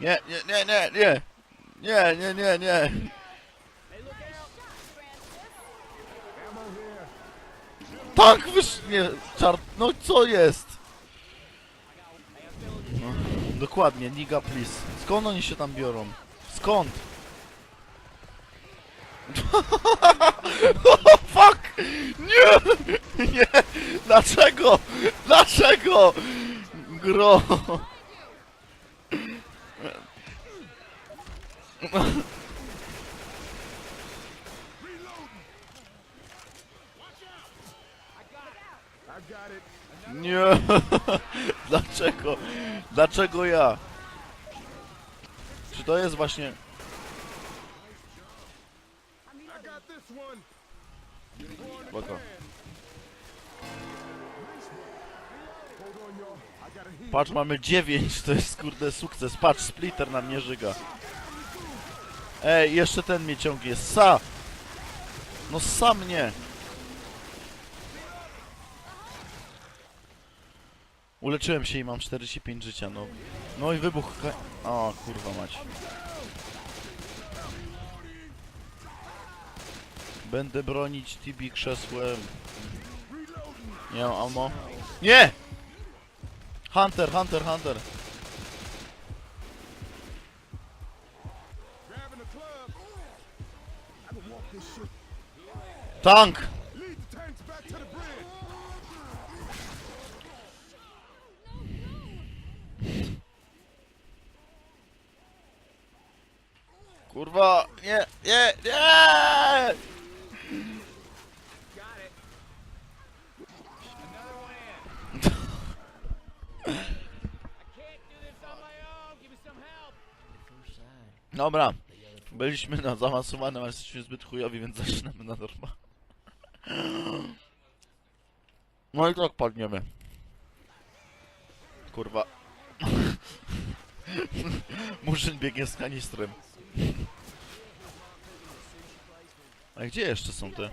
Nie, nie, nie, nie, nie. Nie, nie, nie, nie. Tank wysz... Nie, czart... No co jest? No, dokładnie, Niga please. Skąd oni się tam biorą? Skąd? oh, fuck! Nie! Nie! Dlaczego? Dlaczego? Gro! Nie! Dlaczego? Dlaczego ja? Czy to jest właśnie... Spoko. Patrz, mamy 9, to jest kurde sukces. Patrz, splitter nam nie żyga. Ej, jeszcze ten mnie ciągnie. Sa! No sam nie. Uleczyłem się i mam 45 życia, no. No i wybuch... O, kurwa mać. Będę bronić Tibi krzesłem. Nie mam ammo. Nie! Hunter, Hunter, Hunter. Tank! Kurwa, nie, nie, nie! Dobra, byliśmy na zaawansowanym, ale jesteśmy zbyt chujowi, więc zaczynamy na norma. No i tak padniemy. Kurwa. Murzyn biegnie z kanistrem. A gdzie jeszcze są te?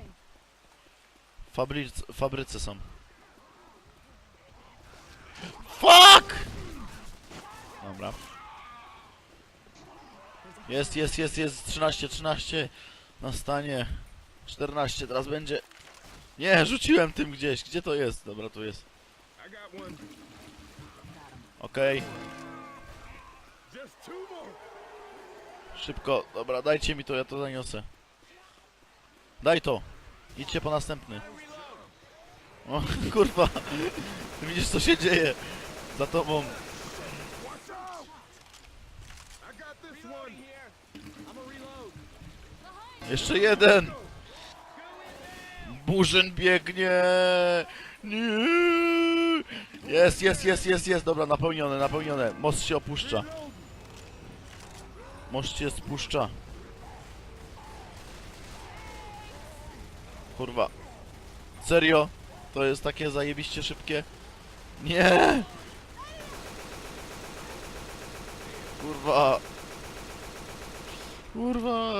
Fabryc fabryce są. Fuck! Dobra. Jest, jest, jest, jest. 13, 13. Na stanie. 14, teraz będzie. Nie, rzuciłem tym gdzieś. Gdzie to jest? Dobra, tu jest. Okej. Szybko. Dobra, dajcie mi to, ja to zaniosę. Daj to. Idźcie po następny. O, kurwa. Widzisz co się dzieje? Za tobą. Jeszcze jeden! Burzyn biegnie! Nie! Jest, jest, jest, jest, jest, dobra, napełnione, napełnione. Most się opuszcza. Most się spuszcza. Kurwa. Serio? To jest takie zajebiście szybkie? Nie! Kurwa. Kurwa.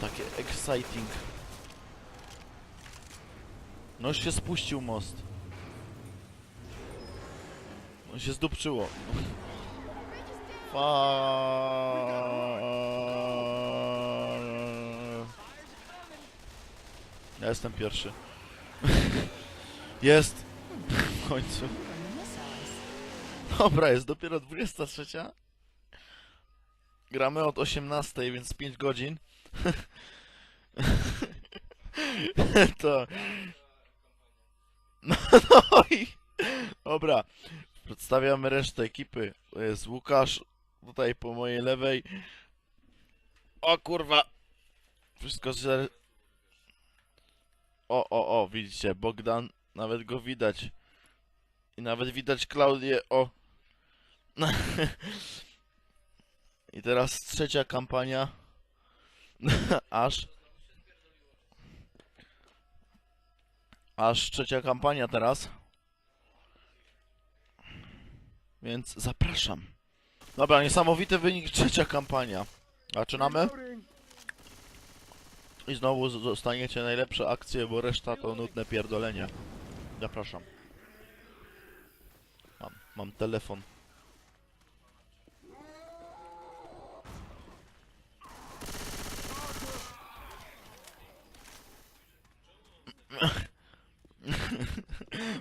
Takie exciting. No już się spuścił most. On się zdupczyło. Ja jestem pierwszy. Jest! W końcu. Dobra, jest dopiero 23. Gramy od 18, więc 5 godzin. to... No, no i... Dobra. Przedstawiamy resztę ekipy. To jest Łukasz. Tutaj po mojej lewej. O kurwa. Wszystko źle. O, o, o, widzicie, Bogdan. Nawet go widać. I nawet widać Klaudię. O. I teraz trzecia kampania. Aż. Aż trzecia kampania teraz. Więc zapraszam. Dobra, niesamowity wynik, trzecia kampania. Zaczynamy? I znowu dostaniecie najlepsze akcje, bo reszta to nudne pierdolenie. Zapraszam. Mam, mam telefon.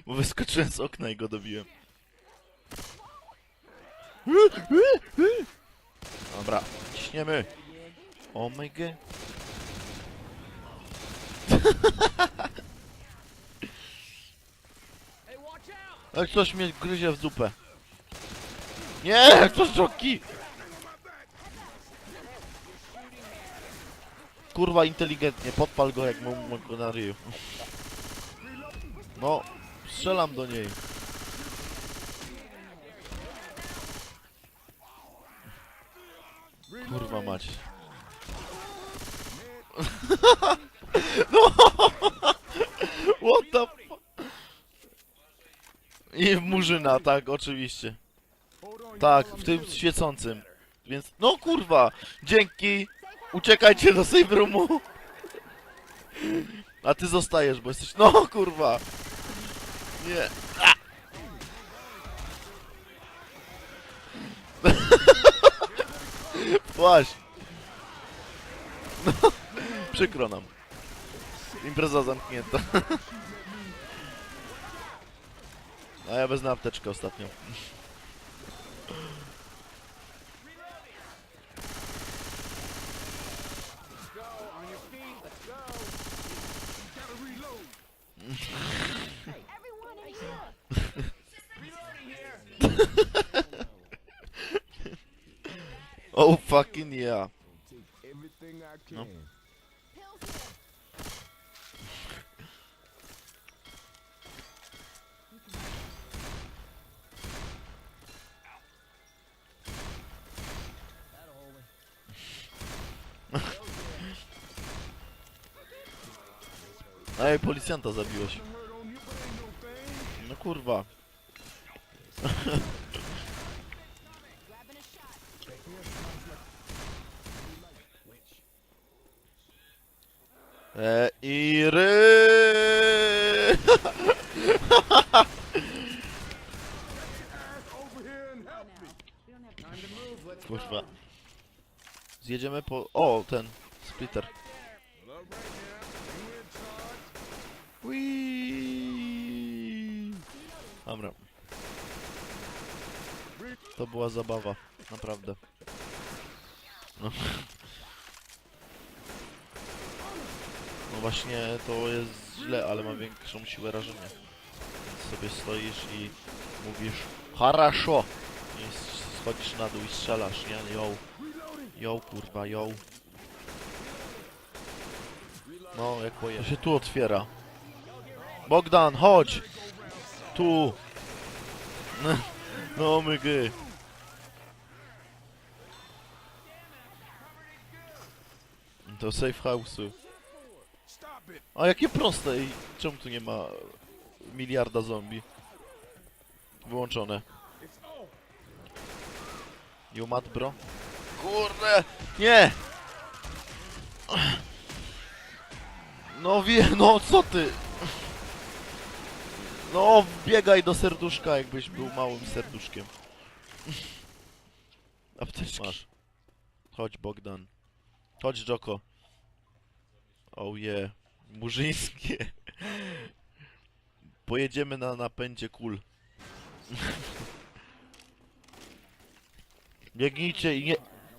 Bo wyskoczyłem z okna i go dobiłem. Dobra, ciśniemy. My god. Jak coś mnie gryzie w dupę. Nie, to żoki! Kurwa, inteligentnie, podpal go jak mam mam go na ryju. No, strzelam do niej. Kurwa mać. No! What the fu- I Murzyna, tak, oczywiście. Tak, w tym świecącym. Więc, no kurwa, dzięki. Uciekajcie do save roomu. A ty zostajesz, bo jesteś, no kurwa. Nie. A! No, przykro nam. Impreza zamknięta. A ja wezmę apteczkę ostatnio. Oh fucking yeah. No. Ej, policjanta zabiłeś. No kurwa. Zjedziemy po... O, ten. Splitter. Whee! Dobra. To była zabawa. Naprawdę. No. No właśnie, to jest źle, ale ma większą siłę rażenia. Więc sobie stoisz i mówisz Haraszo! I schodzisz na dół i strzelasz, nie? Yo. Yo, kurwa, yo. No, jak poje. To się tu otwiera. Bogdan, chodź! Tu! No, No, mygy. To safe house'u. A jakie proste i czemu tu nie ma miliarda zombie? Wyłączone. You mad, bro? Kurde! Nie! No wie, no co ty? No, biegaj do serduszka, jakbyś był małym serduszkiem. Apteczki. Masz. Chodź, Bogdan. Chodź, Joko. Oh yeah. Murzyńskie. Pojedziemy na napędzie kul. Biegnijcie i nie...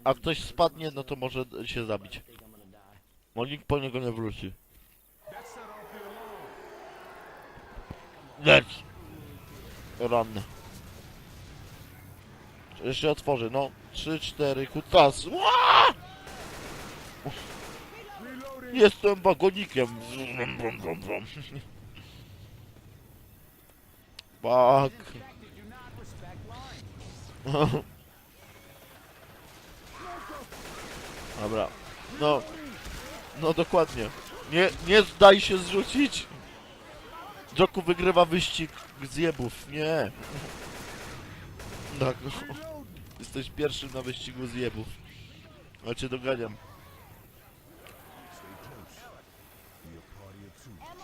A ktoś spadnie, no to może się zabić. Bo nikt po niego nie wróci. Leć! Ranny. Jeszcze otworzy, no. Trzy, cztery, kutas. Ła! Jestem wagonikiem. Brum, brum, brum, brum. Fuck. Dobra. No. No dokładnie. Nie, nie daj się zrzucić. Joku wygrywa wyścig zjebów. Nie. Tak. Jesteś pierwszym na wyścigu zjebów. Ale cię doganiam.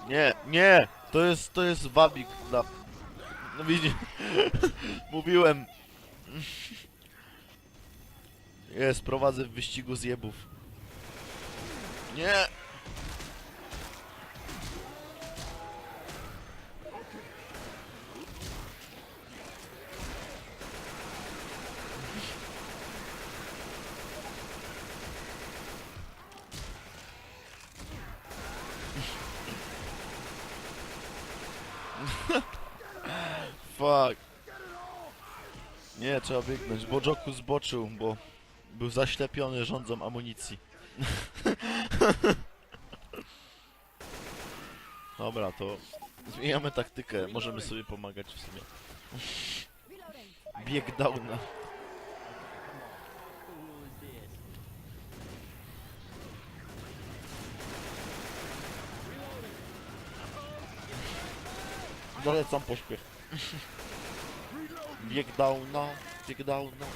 Nie, nie! To jest, to jest wabik dla... No widzisz... Mówiłem. Jest, prowadzę w wyścigu zjebów. Nie! Fuck. Nie, trzeba biegnąć, bo Joku zboczył, bo był zaślepiony rządzą amunicji. Dobra, to zmieniamy taktykę, możemy sobie pomagać w sumie. Bieg downa. Zalecam pośpiech. Bieg downa, bieg downa.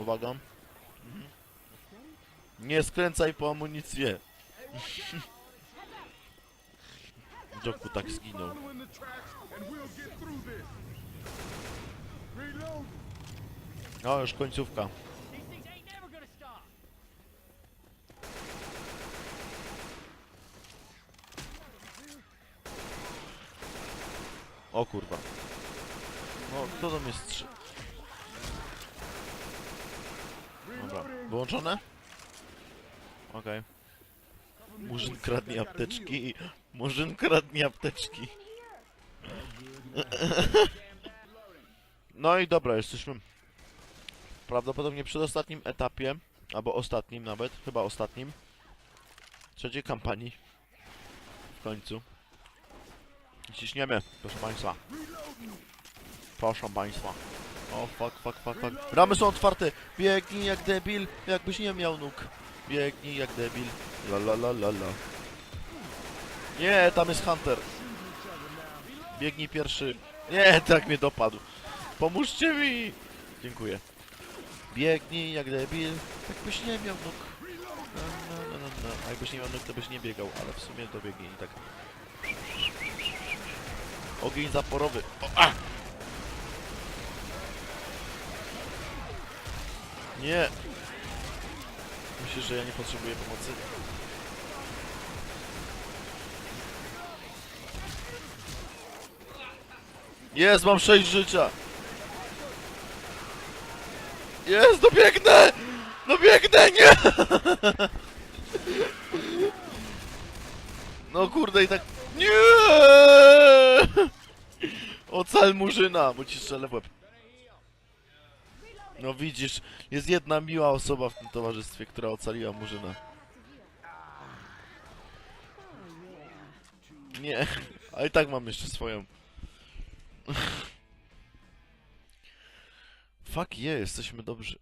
Uwaga. Mhm. Nie skręcaj po amunicję. Joku tak zginął. Follow in the tracks and we'll get through this. Reload. O, już końcówka. O kurwa. No, kto do mnie strzy... Dobra, wyłączone? Okej. Murzyn kradnie apteczki. Murzyn kradnie apteczki. No i dobra, jesteśmy prawdopodobnie przed ostatnim etapie, albo ostatnim nawet, chyba ostatnim, trzeciej kampanii. W końcu. Ciśniemy, proszę państwa. Proszę państwa. O, fuck, fuck, fuck, fuck. Ramy są otwarte. Biegnij jak debil, jakbyś nie miał nóg. Biegnij jak debil. La la la la la. Nie, tam jest Hunter. Biegnij pierwszy. Nie, tak mnie dopadł. Pomóżcie mi! Dziękuję. Biegnij jak debil, jakbyś nie miał nóg. No, no, no, no, no. A jakbyś nie miał nóg, to byś nie biegał, ale w sumie to biegnij tak. Ogień zaporowy. O, a! Nie! Myślisz, że ja nie potrzebuję pomocy? Jest, mam 6 życia! Jest, dobiegnę! Dobiegnę, nie! No kurde i tak... Nie! Ocal murzyna, bo ci strzelę w łeb. No widzisz, jest jedna miła osoba w tym towarzystwie, która ocaliła Murzyna. Nie, a i tak mam jeszcze swoją. Fuck yeah, jesteśmy dobrzy.